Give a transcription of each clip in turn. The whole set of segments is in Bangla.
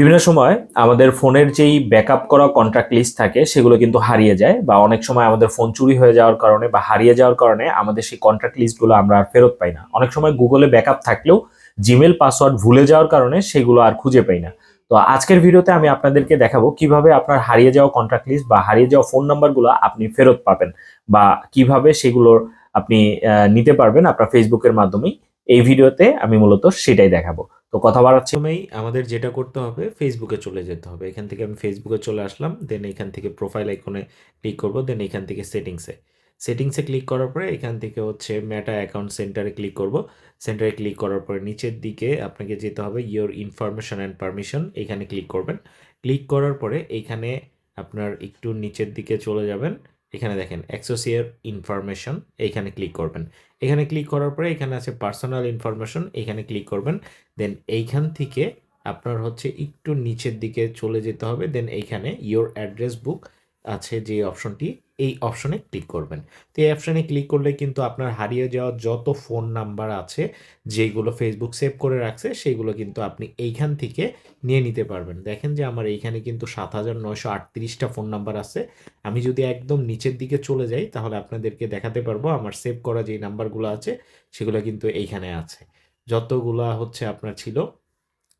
বিভিন্ন সময় আমাদের ফোনের যেই ব্যাকআপ করা কন্ট্রাক্ট লিস্ট থাকে, সেগুলো কিন্তু হারিয়ে যায় বা অনেক সময় আমাদের ফোন চুরি হয়ে যাওয়ার কারণে বা হারিয়ে যাওয়ার কারণে আমাদের সেই কন্ট্রাক্ট লিস্টগুলো আমরা আর ফেরত পাই না। অনেক সময় গুগলে ব্যাকআপ থাকলেও জিমেল পাসওয়ার্ড ভুলে যাওয়ার কারণে সেগুলো আর খুঁজে পাই না। তো আজকের ভিডিওতে আমি আপনাদেরকে দেখাবো কীভাবে আপনার হারিয়ে যাওয়া কন্ট্রাক্ট লিস্ট বা হারিয়ে যাওয়া ফোন নাম্বারগুলো আপনি ফেরত পাবেন বা কীভাবে সেগুলোর আপনি নিতে পারবেন আপনার ফেসবুকের মাধ্যমেই। এই ভিডিওতে আমি মূলত সেটাই দেখাবো। তো কথা বাড়াচ্ছি প্রথমেই আমাদের যেটা করতে হবে ফেসবুকে চলে যেতে হবে। এখান থেকে আমি ফেসবুকে চলে আসলাম দেন এখান থেকে প্রোফাইল আইকনে ক্লিক করব দেন এখান থেকে সেটিংসে সেটিংসে ক্লিক করার পরে এখান থেকে হচ্ছে মেটা অ্যাকাউন্ট সেন্টারে ক্লিক করব। সেন্টারে ক্লিক করার পরে নিচের দিকে আপনাকে যেতে হবে ইয়োর ইনফরমেশন অ্যান্ড পারমিশন এখানে ক্লিক করবেন। ক্লিক করার পরে এখানে আপনার একটু নিচের দিকে চলে যাবেন। এখানে দেখেন অ্যাক্সোসিয়ার ইনফরমেশন এইখানে ক্লিক করবেন। এখানে ক্লিক করার পরে এখানে আছে পার্সোনাল ইনফরমেশন এখানে ক্লিক করবেন। দেন এইখান থেকে আপনার হচ্ছে একটু নিচের দিকে চলে যেতে হবে। দেন এইখানে ইয়োর অ্যাড্রেস বুক আছে যে অপশনটি, এই অপশনে ক্লিক করবেন। তো এই অপশনে ক্লিক করলে কিন্তু আপনার হারিয়ে যাওয়া যত ফোন নাম্বার আছে, যেগুলো ফেসবুক সেভ করে রাখছে, সেগুলো কিন্তু আপনি এইখান থেকে নিয়ে নিতে পারবেন। দেখেন যে আমার এইখানে কিন্তু সাত হাজার নয়শো আটত্রিশটা ফোন নাম্বার আছে। আমি যদি একদম নিচের দিকে চলে যাই, তাহলে আপনাদেরকে দেখাতে পারব আমার সেভ করা যেই নাম্বারগুলো আছে, সেগুলো কিন্তু এইখানে আছে। যতগুলা হচ্ছে আপনার ছিল।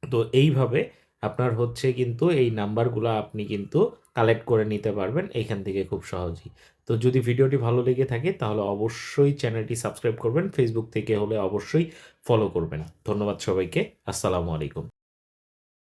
তো এইভাবে আপনার হচ্ছে কিন্তু এই নাম্বারগুলো আপনি কিন্তু কালেক্ট করে নিতে পারবেন এইখান থেকে খুব সহজেই। তো যদি ভিডিওটি ভালো লেগে থাকে তাহলে অবশ্যই চ্যানেলটি সাবস্ক্রাইব করবেন ফেসবুক থেকে হলে অবশ্যই ফলো করবেন। ধন্যবাদ সবাইকে, আসসালামু আলাইকুম।